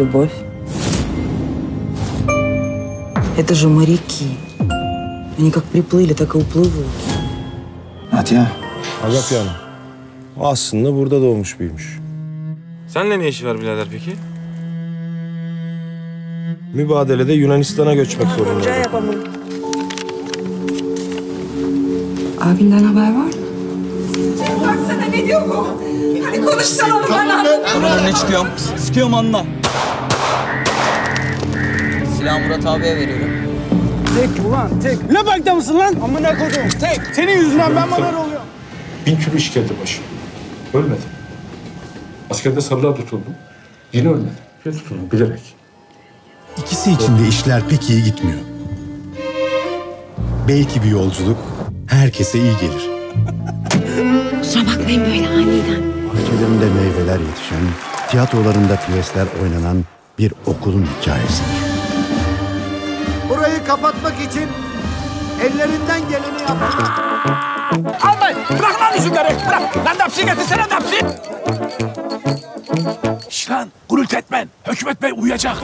любовь. Это же моряки. Они как приплыли, так и уплывут. Nadia. Agapya'nın aslında burada doğmuş büyümüş. Senle ne işi var birader peki? Mübadelede Yunanistan'a göçmek zorunda. Abinden haber var mı? Baksana ne diyor bu? Hadi konuşsana bana. Ben anne çıkıyorum. Sıkıyorum anla. Silahı Murat abiye veriyorum. Tek ulan tek. Ne bakta mısın lan? Amına kodum. Tek. Senin yüzünden ben haber oluyorum. Bin türlü işkence başı. Ölmedim. Askerde sarılar tutuldum. Yine ölmedim. Yine tutuldum bilerek. İkisi için de işler pek iyi gitmiyor. Belki bir yolculuk herkese iyi gelir. Kusura bakmayın böyle aniden. Bahçelerinde meyveler yetişen, tiyatrolarında piyesler oynanan bir okulun hikayesidir. Kapatmak için ellerinden geleni yaptılar. Almayın. Bırak lan üzümleri. Bırak. Lan dapsi getirsene dapsi. Şş lan gurult etmen. Hükümet Bey uyuyacak.